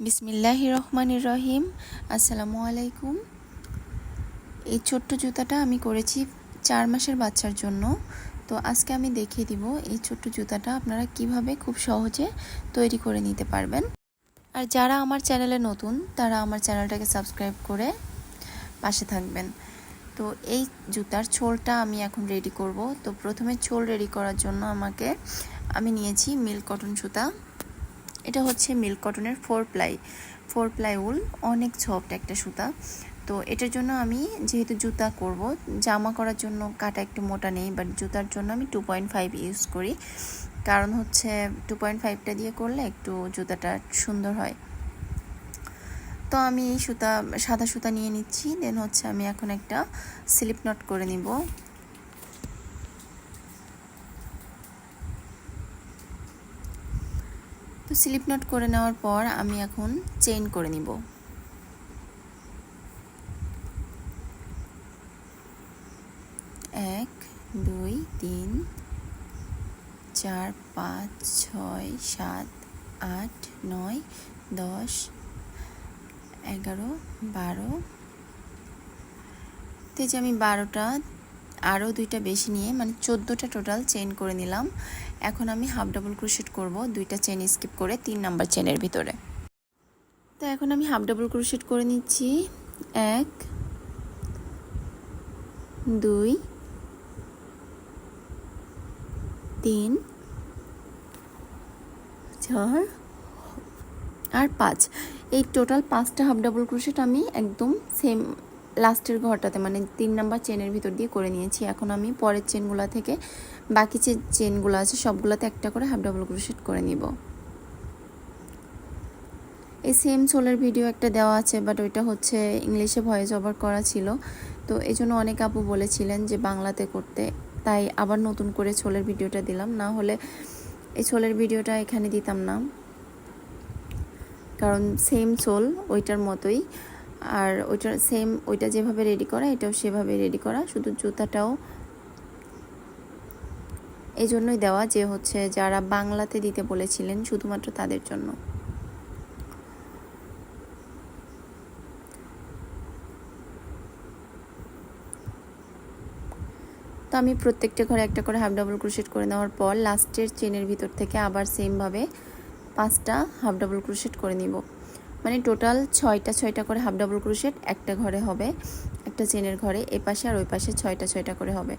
বিসমিল্লাহ রহমানির রহিম আসসালামু আলাইকুম এই ছোট্ট জুতাটা আমি করেছি চার মাসের বাচ্চার জন্য। তো আজকে আমি দেখিয়ে দিব এই ছোট্ট জুতাটা আপনারা কীভাবে খুব সহজে তৈরি করে নিতে পারবেন। আর যারা আমার চ্যানেলে নতুন, তারা আমার চ্যানেলটাকে সাবস্ক্রাইব করে পাশে থাকবেন। তো এই জুতার ছোলটা আমি এখন রেডি করব। তো প্রথমে ছোল রেডি করার জন্য আমাকে আমি নিয়েছি মিল্ক কটন সুতা। এটা হচ্ছে মিল্ক কটনের four ply four ply wool অনেক সফট একটা সুতা। তো এটার জন্য আমি যেহেতু জুতা করব, জামা করার জন্য কাটা একটু মোটা নেই বাট জুতার জন্য আমি টু পয়েন্ট ফাইভ ইউজ করি। কারণ হচ্ছে টু পয়েন্ট ফাইভটা দিয়ে করলে একটু জুতাটা সুন্দর হয়। তো আমি সুতা, সাদা সুতা নিয়ে নিচ্ছি দেন হচ্ছে আমি এখন একটা স্লিপ নট করে নিব। স্লিপ নট করে নেওয়ার পর আমি এখন চেইন করে নিব। এক, দুই, তিন, চার, পাঁচ, ছয়, সাত, আট, নয়, দশ, এগারো, বারো। তো যে আমি বারোটা আরও দুইটা বেশি নিয়ে মানে চোদ্দোটা টোটাল চেন করে নিলাম। এখন আমি হাফ ডাবল ক্রোশেট করব, দুইটা চেন স্কিপ করে তিন নাম্বার চেনের ভিতরে। তো এখন আমি হাফ ডাবল ক্রোশেট করে নিচ্ছি। এক, দুই, তিন, চার আর পাঁচ। এই টোটাল পাঁচটা হাফ ডাবল ক্রোশেট আমি একদম সেম লাস্টের ঘরটাতে মানে তিন নাম্বার চেনের ভিতর দিয়ে করে নিয়েছি। এখন আমি পরের চেনগুলো থেকে বাকি যে চেনগুলো আছে, সবগুলোতে একটা করে হাফ ডাবল ক্রোশেট করে নিব। এই সেম সোলের ভিডিও একটা দেওয়া আছে বাট ওইটা হচ্ছে ইংলিশে ভয়েস ওভার করা ছিল। তো এই জন্য অনেক আপু বলেছিলেন যে বাংলাতে করতে। তাই আবার নতুন করে ছোলের ভিডিওটা দিলাম। না হলে এই ছোলের ভিডিওটা এখানে দিতাম না। কারণ সেম সোল ওইটার মতোই। আর ওইটা সেম ওইটা যেভাবে রেডি করা, এটাও সেভাবে রেডি করা। শুধু জুতাটাও এই জন্যই দেওয়া যে হচ্ছে যারা বাংলাতে দিতে বলেছিলেন শুধুমাত্র তাদের জন্য। তো আমি প্রত্যেকটা ঘরে একটা করে হাফ ডাবল ক্রোশেট করে নেওয়ার পর লাস্টের চেনের ভিতর থেকে আবার সেমভাবে পাঁচটা হাফ ডাবল ক্রোশেট করে নিব। মানে টোটাল ছয়টা ছয়টা করে হাফ ডাবল ক্রোশেট একটা ঘরে হবে, একটা চেনের ঘরে, এ পাশে আর ওই পাশে ছয়টা ছয়টা করে হবে।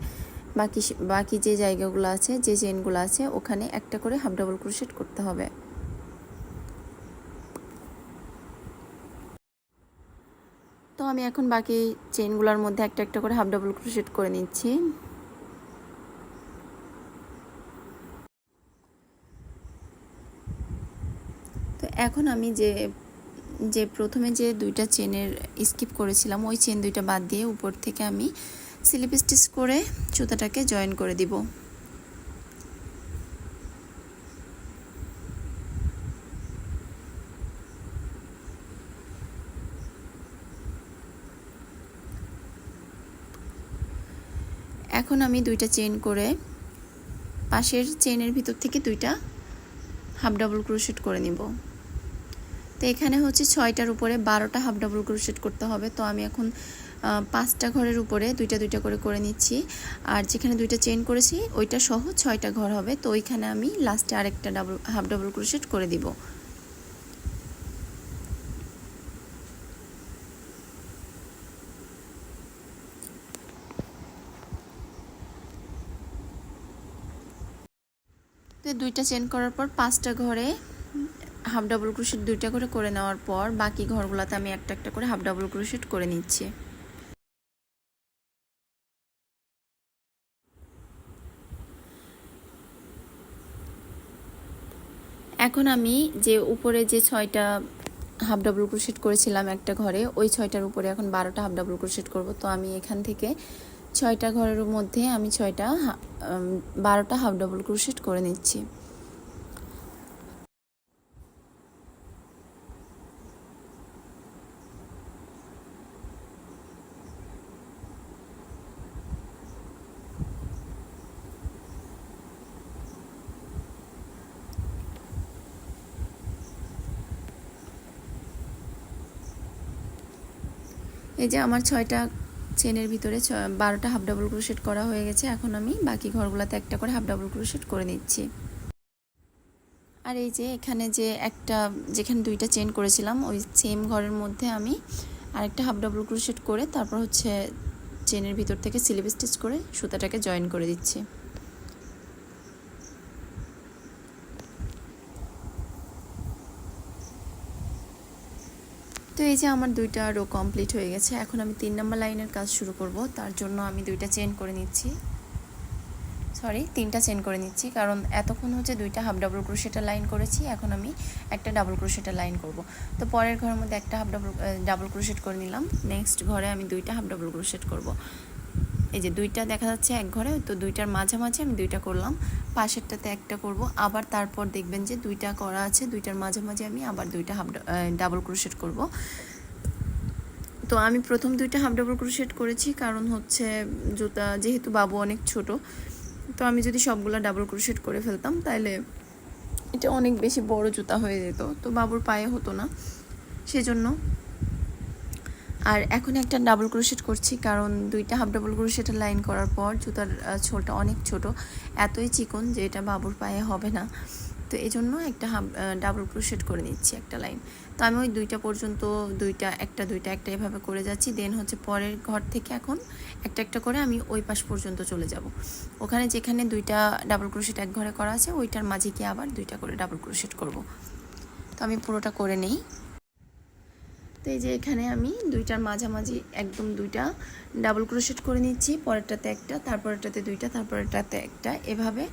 বাকি বাকি যে জায়গাগুলো আছে, যে চেনগুলো আছে, ওখানে একটা করে হাফ ডাবল ক্রোশেট করতে হবে। তো আমি এখন বাকি চেনগুলোর মধ্যে একটা একটা করে হাফ ডাবল ক্রোশেট করে নিচ্ছি। তো এখন আমি যে যে প্রথমে যে দুইটা চেনের স্কিপ করেছিলাম, ওই চেন দুইটা বাদ দিয়ে উপর থেকে আমি স্লিপ স্টিচ করে জুতাটাকে জয়েন করে দিব। এখন আমি দুইটা চেন করে পাশের চেনের ভিতর থেকে দুইটা হাফ ডাবল ক্রোশেট করে নিব। তো এখানে হচ্ছে ছয়টার উপরে বারোটা হাফ ডাবল ক্রোশেট করতে হবে। তো আমি এখন পাঁচটা ঘরের উপরে দুইটা দুইটা করে করে নিচ্ছি। আর যেখানে দুইটা চেন করেছি, ওইটা সহ ছয়টা ঘর হবে। তো ওইখানে আমি লাস্টে আরেকটা ডাবল, হাফ ডাবল ক্রোশেট করে দিব। দুইটা চেন করার পর পাঁচটা ঘরে হাফ ডাবল ক্রোশেট দুইটা করে করে নেওয়ার পর বাকি ঘরগুলোতে আমি একটা একটা করে হাফ ডাবল ক্রোশেট করে নিচ্ছি। এখন আমি যে উপরে যে ছয়টা হাফ ডাবল ক্রোশেট করেছিলাম একটা ঘরে, ওই ছয়টার উপরে এখন বারোটা হাফ ডাবল ক্রোশেট করব। তো আমি এখান থেকে ছয়টা ঘরের মধ্যে আমি ছয়টা বারোটা হাফ ডাবল ক্রোশেট করে নিচ্ছি। এই যে আমার ছয়টা চেনের ভিতরে বারোটা হাফ ডাবল ক্রোশেট করা হয়ে গেছে, এখন আমি বাকি ঘরগুলোতে একটা করে হাফ ডাবল ক্রোশেট করে নিচ্ছি। আর এই যে এখানে যে একটা, যেখানে দুইটা চেন করেছিলাম, ওই সেম ঘরের মধ্যে আমি আরেকটা হাফ ডাবল ক্রোশেট করে তারপর হচ্ছে চেনের ভিতর থেকে স্লিপ স্টিচ করে সুতাটাকে জয়েন করে দিচ্ছি। তো এই যে আমার দুইটা রো কমপ্লিট হয়ে গেছে, এখন আমি তিন নম্বর লাইনের কাজ শুরু করব। তার জন্য আমি দুইটা চেন করে নিচ্ছি। সরি তিনটা চেন করে নিচ্ছি, কারণ এতক্ষণ হচ্ছে দুইটা হাফ ডাবল ক্রোশেটা লাইন করেছি, এখন আমি একটা ডাবল ক্রোশেটা লাইন করব। তো পরের ঘরের মধ্যে একটা হাফ ডাবল ডাবল ক্রোশেট করে নিলাম। নেক্সট ঘরে আমি দুইটা হাফ ডাবল ক্রোশেট করব। এই যে দুইটা দেখা যাচ্ছে এক ঘরে, তো দুইটার মাঝামাঝি আমি দুইটা করলাম। পাশেরটাতে একটা করব। আবার তারপর দেখবেন যে দুইটা করা আছে, দুইটার মাঝামাঝি আমি আবার দুইটা হাফ ডাবল ক্রোশেট করব। তো আমি প্রথম দুইটা হাফ ডাবল ক্রোশেট করেছি, কারণ হচ্ছে জুতা, যেহেতু বাবু অনেক ছোট, তো আমি যদি সবগুলো ডাবল ক্রোশেট করে ফেলতাম তাহলে এটা অনেক বেশি বড় জুতা হয়ে যেত। তো বাবুর পায়ে হতো না। সেজন্য আর এখন একটা ডাবল ক্রোশেট করছি, কারণ দুইটা হাফ ডাবল ক্রোশেটের লাইন করার পর জুতার ছোলটা অনেক ছোট, এতই চিকন যে এটা বাবুর পায়ে হবে না। তো এই জন্য একটা হাফ ডাবল ক্রোশেট করে নিচ্ছি একটা লাইন তো আমি ওই দুইটা পর্যন্ত, দুইটা, একটা দুইটা, একটা এভাবে করে যাচ্ছি। দেন হচ্ছে পরের ঘর থেকে এখন একটা একটা করে আমি ওই পাশ পর্যন্ত চলে যাব। ওখানে যেখানে দুইটা ডাবল ক্রোশেট এক ঘরে করা আছে, ওইটার মাঝে গিয়ে আবার দুইটা করে ডাবল ক্রোশেট করব। তো আমি পুরোটা করে নেই। তো এই যে এখানে আমি দুইটার মাঝামাঝি একদম দুইটা ডাবল ক্রোশেট করে নিচ্ছি, পরেরটাতে একটা, তারপরেরটাতে দুইটা, তারপরেরটাতে একটা। এভাবে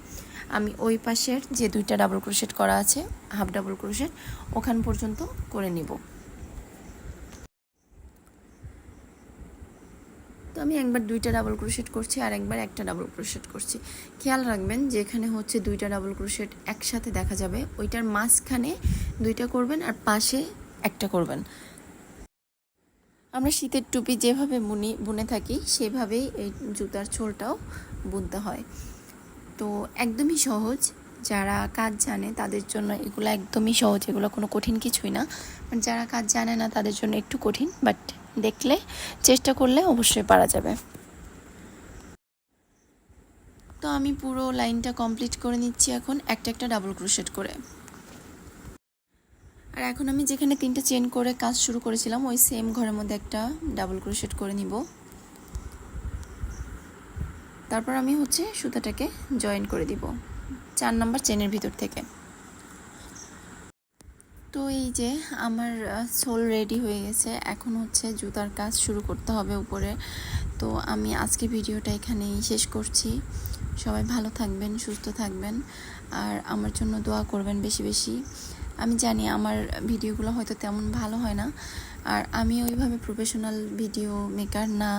আমি ওই পাশের যে দুইটা ডাবল ক্রোশেট করা আছে হাফ ডাবল ক্রোশেট ওখান পর্যন্ত করে নিব। তো আমি একবার দুইটা ডাবল ক্রোশেট করছি আর একবার একটা ডাবল ক্রোশেট করছি। খেয়াল রাখবেন যে এখানে হচ্ছে দুইটা ডাবল ক্রোশেট একসাথে দেখা যাবে। ওইটার মাঝখানে দুইটা করবেন আর পাশে একটা করবেন। আমরা শীতের টুপি যেভাবে বুনি, বুনে থাকি, সেভাবেই এই জুতার ছোলটাও বুনতে হয়। তো একদমই সহজ। যারা কাজ জানে তাদের জন্য এগুলো একদমই সহজ, এগুলো কোনো কঠিন কিছুই না। যারা কাজ জানে না তাদের জন্য একটু কঠিন, বাট দেখলে, চেষ্টা করলে অবশ্যই পারা যাবে। তো আমি পুরো লাইনটা কমপ্লিট করে নিচ্ছি এখন, একটা একটা ডাবল ক্রোশেট করে। আর এখন আমি যেখানে তিনটা চেন করে কাজ শুরু করেছিলাম, ওই সেম ঘরের মধ্যে একটা ডাবল ক্রোশেট করে নিব। তারপর আমি হচ্ছে সুতাটাকে জয়েন করে দিব, চার নাম্বার চেনের ভিতর থেকে। তো এই যে আমার সোল রেডি হয়ে গেছে, এখন হচ্ছে জুতার কাজ শুরু করতে হবে উপরে। তো আমি আজকে ভিডিওটা এখানেই শেষ করছি। সবাই ভালো থাকবেন, সুস্থ থাকবেন, আর আমার জন্য দোয়া করবেন বেশি বেশি। আমি জানি আমার ভিডিওগুলো হয়তো তেমন ভালো হয় না। আর আমি ওইভাবে প্রফেশনাল ভিডিও মেকার না,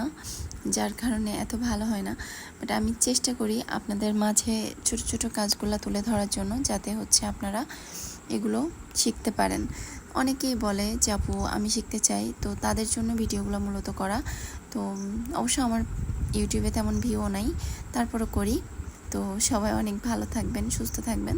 যার কারণে এত ভালো হয় না। বাট আমি চেষ্টা করি আপনাদের মাঝে ছোট ছোট কাজগুলো তুলে ধরার জন্য, যাতে হচ্ছে আপনারা এগুলো শিখতে পারেন। অনেকেই বলে যে, আপু, আমি শিখতে চাই। তো তাদের জন্য ভিডিওগুলো মূলত করা। তো অবশ্য আমার ইউটিউবে তেমন ভিউও নাই। তারপরও করি। তো সবাই অনেক ভালো থাকবেন, সুস্থ থাকবেন।